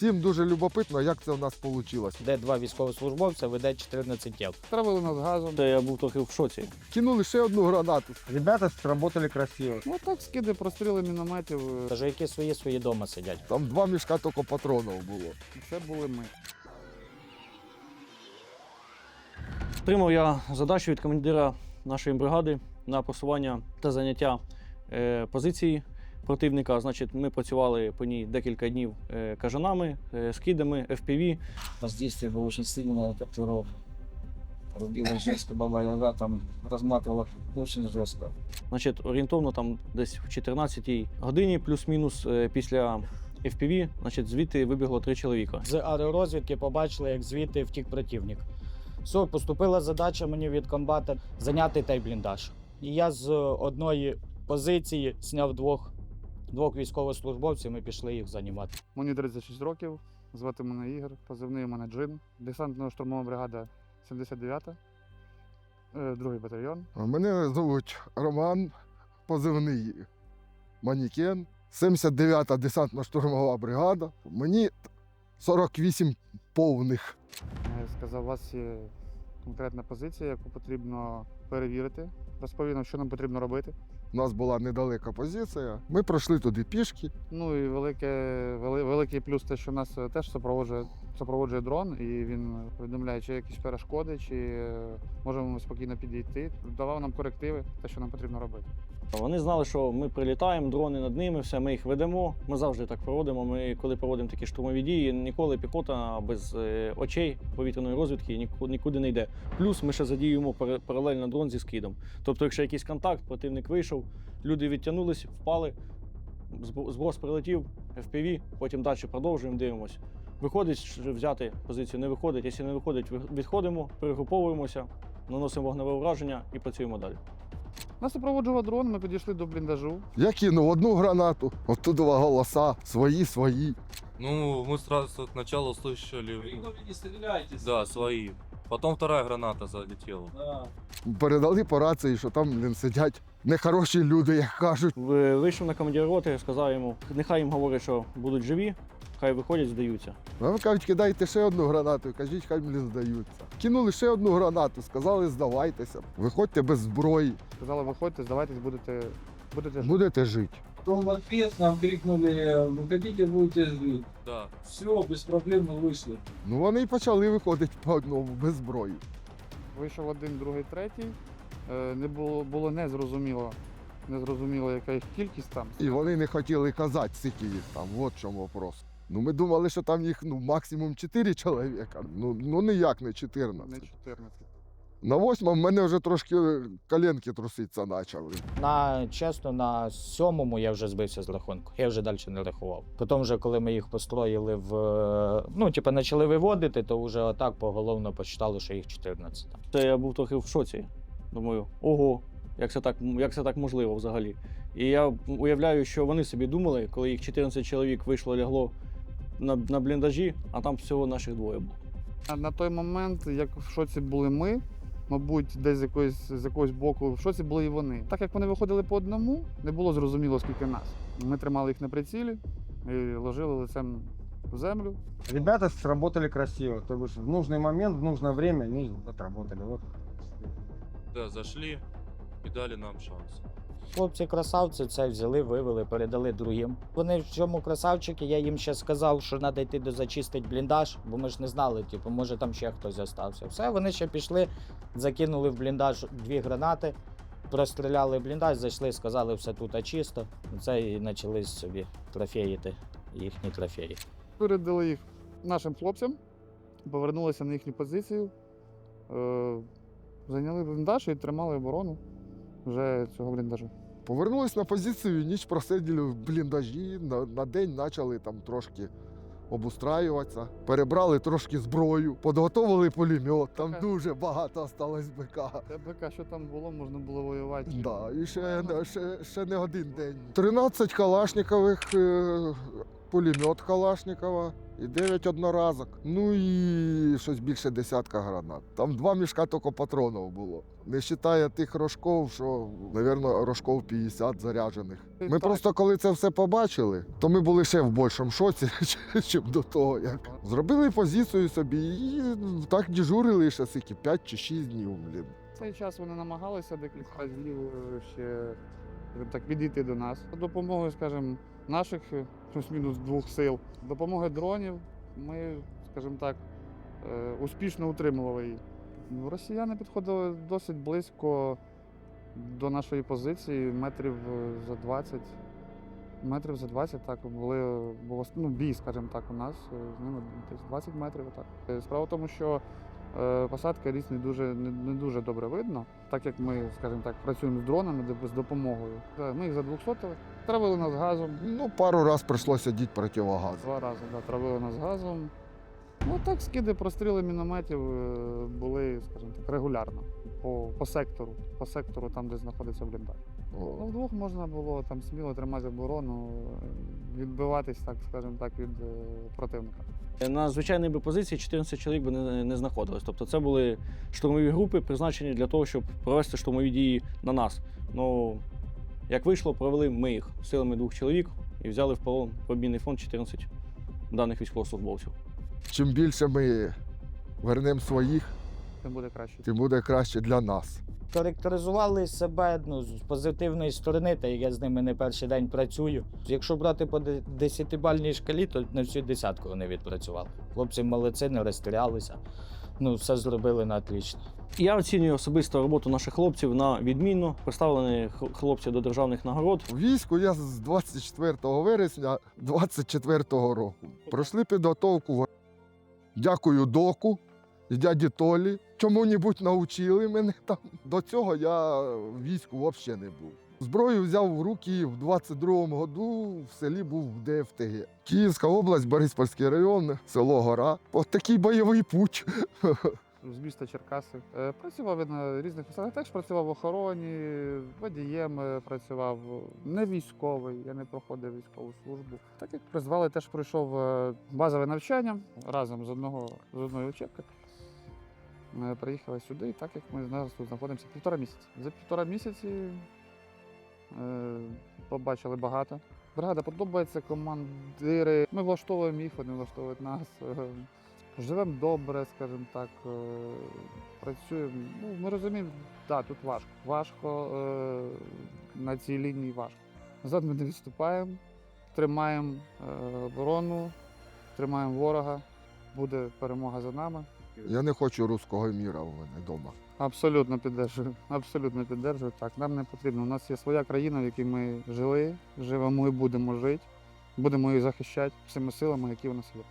Всім дуже любопитно, як це у нас вийшло. де два військовослужбовця веде 14 тіл. Травили нас газом. Та я був трохи в шоці. Кинули ще одну гранату. Ребята сработали красиво. Ну так скиди, простріли мінометів. е, Кажу, які свої свої дома сидять. Там два мішка тільки патронів було. Це були ми. Отримав я задачу від командира нашої бригади на просування та заняття е, позиції противника. Значить, ми працювали по ній декілька днів е, кажанами, е, скидами, FPV. Воздействие было очень сильное, которого рубила жестко, баба яга там разматывала очень жестко. Значить, орієнтовно там десь в 14-й годині, плюс-мінус е, після FPV, значить, звідти вибігло три чоловіка. З аеророзвідки побачили, як звідти втік противник. Все, поступила задача мені від комбата зайняти той бліндаж. І я з одної позиції зняв двох, двох військовослужбовців, ми пішли їх займати. Мені 36 років. Звати мене Ігор, позивний у мене Джин. Десантно-штурмова бригада 79-та, е, другий батальйон. Мене звуть Роман, позивний Манікен, 79-та десантно-штурмова бригада. Мені 48 повних. Я сказав, у вас є конкретна позиція, яку потрібно перевірити. Розповів що нам потрібно робити. У нас була недалека позиція. Ми пройшли туди пішки. Ну і велике, вели- великий плюс те, що нас теж супроводжує, супроводжує дрон, і він повідомляє, чи якісь перешкоди, чи е, можемо спокійно підійти. Давав нам корективи, те, що нам потрібно робити. Вони знали, що ми прилітаємо, дрони над ними, все, ми їх ведемо. Ми завжди так проводимо. Ми, коли проводимо такі штурмові дії, ніколи піхота без е, очей повітряної розвідки нікуди не йде. Плюс ми ще задіюємо паралельно дрон зі скидом. Тобто, якщо якийсь контакт, противник вийшов, люди відтягнулись, впали, зброс прилетів, FPV, потім далі продовжуємо, дивимося. Виходить взяти позицію, не виходить. Якщо не виходить, відходимо, перегруповуємося, наносимо вогневе ураження і працюємо далі. Нас супроводжував дрон, ми підійшли до бліндажу. Я кинув одну гранату, оттуда голоса, свої, свої. Ну, мы сразу сначала услышали... не стреляйте. Да, свои. Потом вторая граната залетела. Передали по рації, що там блін, сидять нехороші люди, як кажуть. Ви- Вийшов на командира роти, сказав йому, нехай їм говорять, що будуть живі, хай виходять, здаються. А Вони кажуть, кидайте ще одну гранату, кажіть, хай блін здаються. Кинули ще одну гранату, сказали, здавайтеся, виходьте без зброї, Сказали, виходьте, здавайтесь, будете, будете жити. будете жити. Потом в ответ нам крикнули, вы хотите, будете жить. Да. Все, без проблем мы вышли. Ну вони й почали виходити по одному без зброї. Вийшов один, другий, третій. Е, Не було, було незрозуміло, незрозуміло, яка їх кількість там. І вони не хотіли казати, скільки їх там. От в чому вопрос. Ну ми думали, що там їх ну, максимум 4 чоловіка. Ну, ну ніяк не 14. Не 14. На восьмому в мене вже трошки коленки труситися почали. На чесно, на сьомому я вже збився з рахунку. Я вже далі не рахував. Потім, вже коли ми їх построїли в е, ну, типу, почали виводити, то вже отак поголовно посчитали, що їх 14. Це я був трохи в шоці. Думаю, ого, як це так, як це так можливо взагалі. І я уявляю, що вони собі думали, коли їх 14 чоловік вийшло, лягло на, на бліндажі, а там всього наших двоє було. На, на той момент, як в шоці були ми, мабуть, десь з якоїсь, з якогось боку в шоці були і вони. Так як вони виходили по одному, не було зрозуміло, скільки нас. Ми тримали їх на прицілі і ложили лицем в землю. Ребята сработали красиво. То есть в нужный момент, в нужное время они отработали. Вот. Да, зашли и дали нам шанс. Хлопці красавці це взяли, вивели, передали другим. Вони в цьому красавчики, я їм ще сказав, що треба йти до зачистити бліндаж, бо ми ж не знали, типу, може там ще хтось залишився. Все, вони ще пішли, закинули в бліндаж дві гранати, простріляли бліндаж, зайшли, сказали, все тут чисто. Це і почали собі трофеїти їхні трофеї. Передали їх нашим хлопцям, повернулися на їхню позицію, е, зайняли бліндаж і тримали оборону вже цього бліндажу. Повернулись на позицію, ніч просиділи в бліндажі, на, на день почали там трошки обустраюватися, перебрали трошки зброю, підготовили пулемет, там Така. дуже багато осталось БК. Те БК, що там було, можна було воювати. Да, і ще, ще, ще не один день. 13 калашникових е, пулемет Калашникова і 9 одноразок. Ну і щось більше десятка гранат. Там два мішка тільки патронів було. Не вважає тих рожков, що, мабуть, рожков 50 заряджених. Ми Так. просто коли це все побачили, то ми були ще в більшому шоці, ніж до того, як зробили позицію собі і так дежурили ще скільки, 5 чи 6 днів. Блін. Цей час вони намагалися декілька разів е, ще так відійти до нас. Допомогою, скажімо, наших е, плюс-мінус двох сил, допомоги дронів, ми, скажімо так, е, успішно утримували її. Ну, Росіяни підходили досить близько до нашої позиції, метрів е, за 20. Метрів за 20, так, були, було ну, бій, скажімо так, у нас з ними десь 20 метрів. Так. Справа в тому, що Е, Посадка ліс не дуже, не, не дуже добре видно, так як ми, скажімо так, працюємо з дронами з допомогою. Ми їх задвухсотили, травили нас газом. Ну, пару разів прийшлося діти противогаз. Два рази да, травили нас газом. Ну так, скиди, простріли мінометів е, були, скажімо так, регулярно по, по сектору, по сектору, там, де знаходиться бліндаж. Ну, вдвох можна було там сміло тримати оборону, е, відбиватись, так скажімо так, від противника. На звичайній би позиції 14 чоловік би не, не знаходилось. Тобто це були штурмові групи, призначені для того, щоб провести штурмові дії на нас. Ну, як вийшло, провели ми їх силами двох чоловік і взяли в полон в фонд 14 даних військовослужбовців. Чим більше ми вернемо своїх, Тим буде краще. тим буде краще для нас. Характеризували себе ну, з позитивної сторони, та як я з ними не перший день працюю. Якщо брати по де- десятибальній шкалі, то на всю десятку вони відпрацювали. Хлопці молодці, не розстрілялися. Ну, все зробили на отлично. Я оцінюю особисто роботу наших хлопців на відмінно. Представлені хлопці до державних нагород. У війську я з 24 вересня 24 року. Пройшли підготовку. Дякую доку і дяді Толі. Чому-небудь навчили мене там. До цього я війську взагалі не був. Зброю взяв в руки в 22-му году в селі був в ДФТГ. Київська область, Бориспольський район, село Гора. От такий бойовий путь. з міста Черкаси. Е, Працював я на різних посадах. Теж працював в охороні, водієм е, працював. Не військовий, я не проходив військову службу. Так як призвали, теж пройшов е, базове навчання разом з одного з одної учебки. Е, Приїхали сюди, так як ми зараз тут знаходимося півтора місяці. За півтора місяці е, побачили багато. Бригада подобається, командири. Ми влаштовуємо їх, вони влаштовують нас. Е, Живемо добре, скажімо так, е, працюємо. Ну, ми розуміємо, так, тут важко. Важко е, на цій лінії важко. Назад ми не відступаємо, тримаємо е, оборону, тримаємо ворога, буде перемога за нами. Я не хочу руського міра у мене вдома. Абсолютно піддержую. Абсолютно піддержую. Так, нам не потрібно. У нас є своя країна, в якій ми жили, живемо і будемо жити. Будемо її захищати всіма силами, які в нас є.